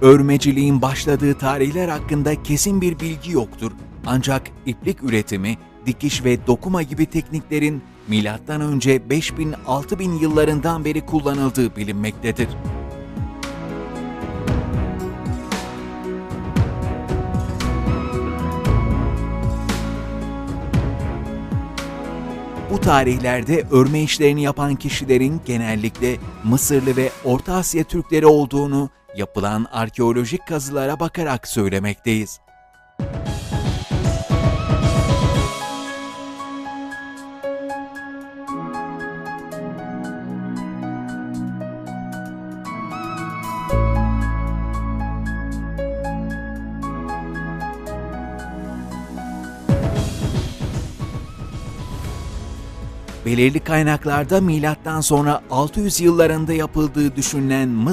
Örmeciliğin başladığı tarihler hakkında kesin bir bilgi yoktur. Ancak iplik üretimi, dikiş ve dokuma gibi tekniklerin milattan önce 5000-6000 yıllarından beri kullanıldığı bilinmektedir. Bu tarihlerde örme işlerini yapan kişilerin genellikle Mısırlı ve Orta Asya Türkleri olduğunu yapılan arkeolojik kazılara bakarak söylemekteyiz. Belirli kaynaklarda milattan sonra 600 yıllarında yapıldığı düşünülen Mısır